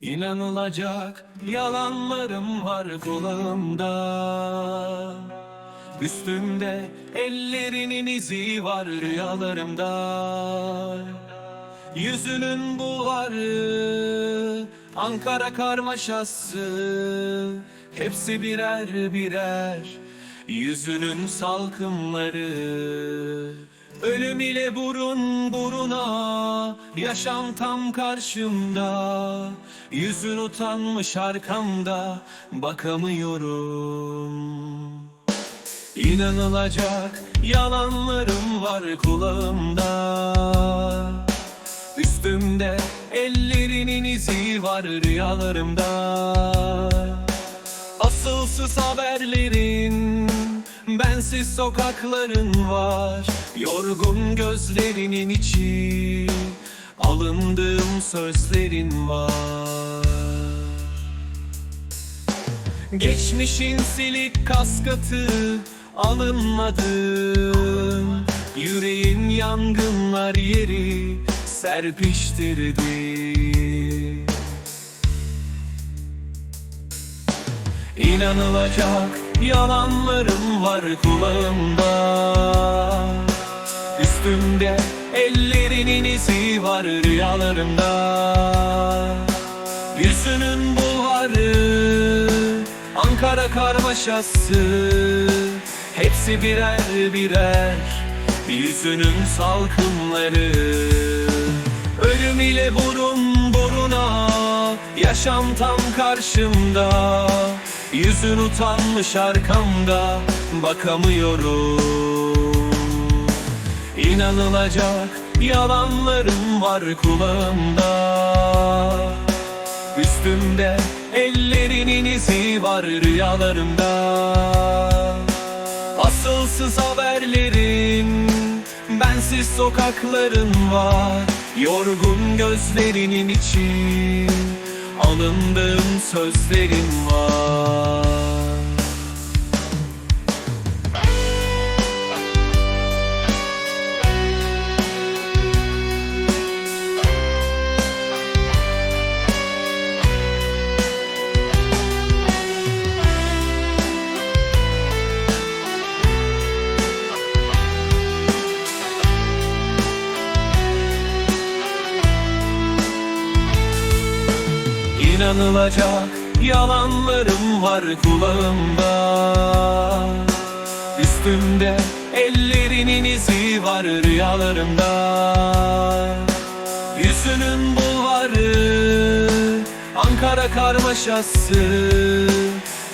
İnanılacak yalanlarım var kulağımda. Üstümde ellerinin izi var rüyalarımda. Yüzünün buharı Ankara karmaşası. Hepsi birer birer Yüzünün salkımları Ölüm ile burun buruna Yaşam tam karşımda. Yüzün utanmış arkamda Bakamıyorum. İnanılacak yalanlarım var kulağımda. Üstümde ellerinin izi var rüyalarımda. Asılsız haberlerin Bensiz sokakların var Yorgun gözlerinin içi. Alındığım sözlerin var. Geçmişin silik kaskatı alınmadı Yüreğin yangınlar yeri serpiştirdi. İnanılacak yalanlarım var kulağımda. Üstümde ellerinin izi var rüyalarımda. Yüzünün buharı Ankara karmaşası. Hepsi birer birer Yüzünün salkımları. Ölüm ile burun buruna Yaşam tam karşımda Yüzün utanmış arkamda Bakamıyorum. İnanılacak yalanlarım var kulağımda. Üstümde ellerinin izi var rüyalarımda. Asılsız haberlerin Bensiz sokakların var. Yorgun gözlerinin için Alındığım sözlerin var İnanılacak yalanlarım var kulağımda. Üstümde ellerinin izi var rüyalarımda. Yüzünün buharı Ankara karmaşası.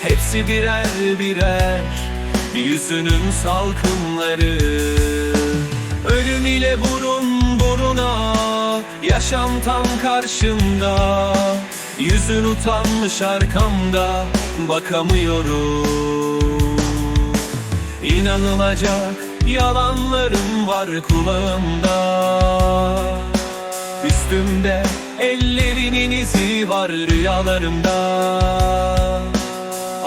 Hepsi birer birer Yüzünün salkımları. Ölüm ile burun buruna Yaşam tam karşımda Yüzün utanmış arkamda Bakamıyorum. İnanılacak yalanlarım var kulağımda. Üstümde ellerinin izi var rüyalarımda.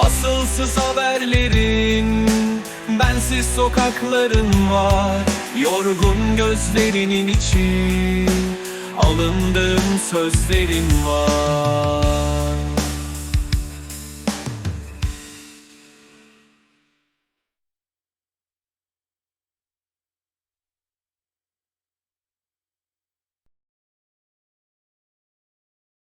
Asılsız haberlerin Bensiz sokakların var. Yorgun gözlerinin içi Alındığım sözlerin var